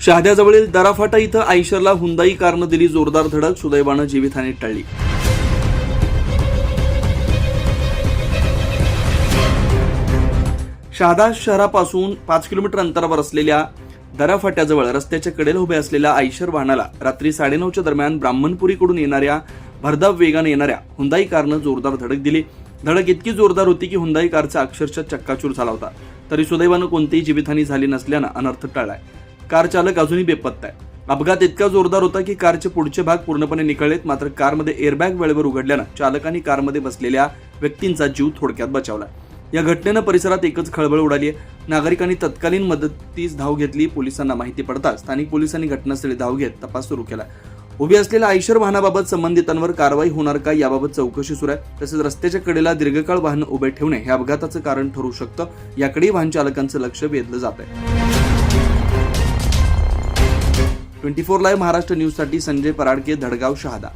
शहाद्याजवळील दराफाटा इथं आयशरला हुंदाई कारनं दिली जोरदार धडक. सुदैवानं जीवितहानी टळली. शहादा शहरापासून पाच किलोमीटर अंतरावर असलेल्या दराफाट्याजवळ रस्त्याच्या कडेला उभे असलेल्या आयशर वाहनाला रात्री साडेनऊच्या दरम्यान ब्राह्मणपुरीकडून येणाऱ्या भरधाव वेगाने येणाऱ्या हुंदाई कारनं जोरदार धडक दिली. धडक इतकी जोरदार होती की हुंदाई कारचा अक्षरशः चक्काचूर झाला होता. तरी सुदैवानं कोणतीही जीवितहानी झाली नसल्यानं अनर्थ टळलाय. कार चालक अजूनही बेपत्ता आहे. अपघात इतका जोरदार होता की कारचे पुढचे भाग पूर्णपणे निकळलेत मात्र कारमध्ये एअरबॅग वेळेवर उघडल्यानं चालकांनी कारमध्ये बसलेल्या व्यक्तींचा जीव थोडक्यात बचावला. या घटनेनं परिसरात एकच खळबळ उडाली आहे. नागरिकांनी तत्कालीन मदतीस धाव घेतली पोलिसांना माहिती पडताच स्थानिक पोलिसांनी घटनास्थळी धाव घेत तपास सुरू केला. उभी असलेल्या आयशर वाहनाबाबत संबंधितांवर कारवाई होणार का याबाबत चौकशी सुरू आहे. तसेच रस्त्याच्या कडेला दीर्घकाळ वाहन उभे ठेवणे हे अपघाताचं कारण ठरू शकतं याकडेही वाहन चालकांचं लक्ष वेधलं जात आहे ट्वेंटी फोर लाईव्ह महाराष्ट्र न्यूजसाठी संजय पराडके धडगाव शहादा.